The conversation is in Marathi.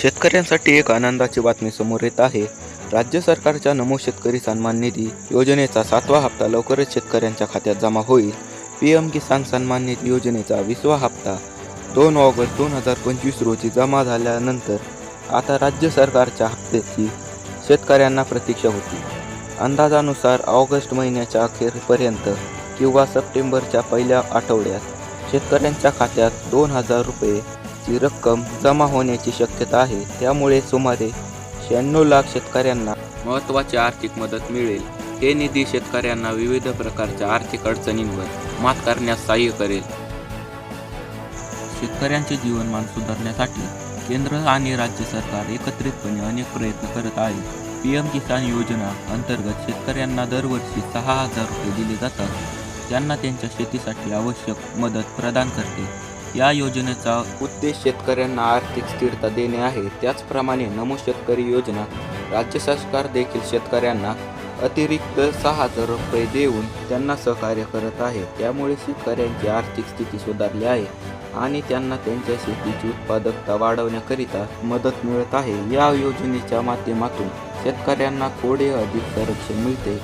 शेतकऱ्यांसाठी एक आनंदाची बातमी समोर येत आहे. राज्य सरकारच्या नमो शेतकरी सन्मान निधी योजनेचा सातवा हप्ता लवकरच शेतकऱ्यांच्या खात्यात जमा होईल. पी एम किसान सन्मान निधी योजनेचा वीसवा हप्ता दोन ऑगस्ट दोन हजार पंचवीस रोजी जमा झाल्यानंतर आता राज्य सरकारच्या हप्त्याची शेतकऱ्यांना प्रतीक्षा होती. अंदाजानुसार ऑगस्ट महिन्याच्या अखेरपर्यंत किंवा सप्टेंबरच्या पहिल्या आठवड्यात शेतकऱ्यांच्या खात्यात दोन हजार रुपये ची रक्कम जमा होण्याची शक्यता आहे. त्यामुळे सुमारे शहाण्णव लाख शेतकऱ्यांना महत्त्वाची आर्थिक मदत मिळेल. हे निधी शेतकऱ्यांना विविध प्रकारच्या आर्थिक अडचणींवर मात करण्यास सहाय्य करेल. शेतकऱ्यांचे जीवनमान सुधारण्यासाठी केंद्र आणि राज्य सरकार एकत्रितपणे अनेक प्रयत्न करत आहे. पी एम किसान योजना अंतर्गत शेतकऱ्यांना दरवर्षी सहा हजार रुपये दिले जातात. त्यांना त्यांच्या शेतीसाठी आवश्यक मदत प्रदान करते. या योजनेचा उद्देश शेतकऱ्यांना आर्थिक स्थिरता देणे आहे. त्याचप्रमाणे नमो शेतकरी योजना राज्य सरकार देखील शेतकऱ्यांना अतिरिक्त सहा हजार रुपये देऊन त्यांना सहकार्य करत आहे. त्यामुळे शेतकऱ्यांची आर्थिक स्थिती सुधारली आहे आणि त्यांना त्यांच्या शेतीची उत्पादकता वाढवण्याकरिता मदत मिळत आहे. या योजनेच्या माध्यमातून शेतकऱ्यांना थोडे अधिक संरक्षण मिळते.